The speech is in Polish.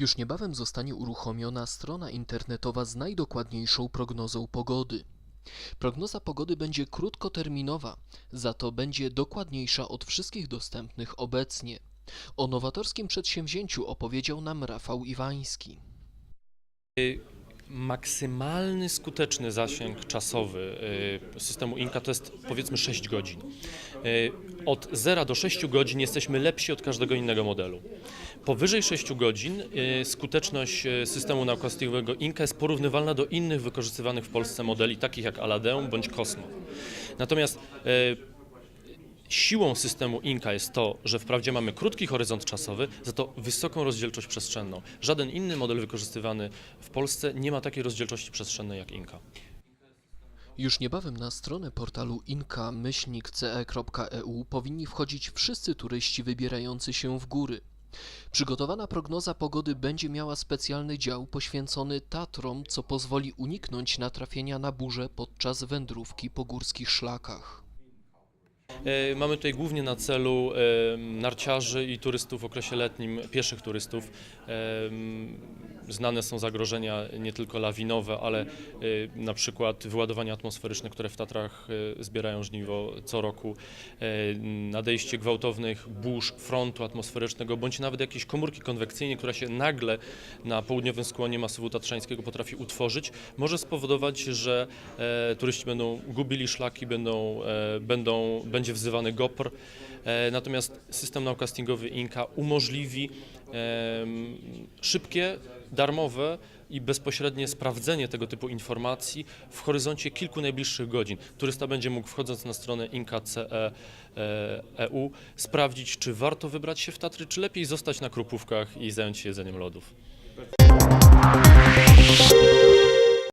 Już niebawem zostanie uruchomiona strona internetowa z najdokładniejszą prognozą pogody. Prognoza pogody będzie krótkoterminowa, za to będzie dokładniejsza od wszystkich dostępnych obecnie. O nowatorskim przedsięwzięciu opowiedział nam Rafał Iwański. Maksymalny skuteczny zasięg czasowy y, systemu Inka to jest powiedzmy 6 godzin. Y, Od 0 do 6 godzin jesteśmy lepsi od każdego innego modelu. Powyżej 6 godzin y, skuteczność systemu naukowego Inka jest porównywalna do innych wykorzystywanych w Polsce modeli, takich jak Aladeum bądź Cosmo. Natomiast Siłą systemu Inka jest to, że wprawdzie mamy krótki horyzont czasowy, za to wysoką rozdzielczość przestrzenną. Żaden inny model wykorzystywany w Polsce nie ma takiej rozdzielczości przestrzennej jak Inka. Już niebawem na stronę portalu inka-ce.eu powinni wchodzić wszyscy turyści wybierający się w góry. Przygotowana prognoza pogody będzie miała specjalny dział poświęcony Tatrom, co pozwoli uniknąć natrafienia na burze podczas wędrówki po górskich szlakach. E, Mamy tutaj głównie na celu narciarzy i turystów w okresie letnim, pieszych turystów. Znane są zagrożenia nie tylko lawinowe, ale e, na przykład wyładowania atmosferyczne, które w Tatrach e, zbierają żniwo co roku, nadejście gwałtownych burz frontu atmosferycznego, bądź nawet jakieś komórki konwekcyjne, która się nagle na południowym skłonie masywu tatrzańskiego potrafi utworzyć, może spowodować, że turyści będą gubili szlaki, będą, będą, będzie wzywany GOPR. E, natomiast system nowcastingowy Inka umożliwi szybkie, darmowe i bezpośrednie sprawdzenie tego typu informacji w horyzoncie kilku najbliższych godzin. Turysta będzie mógł wchodząc na stronę inka.ce.eu sprawdzić, czy warto wybrać się w Tatry, czy lepiej zostać na Krupówkach i zająć się jedzeniem lodów.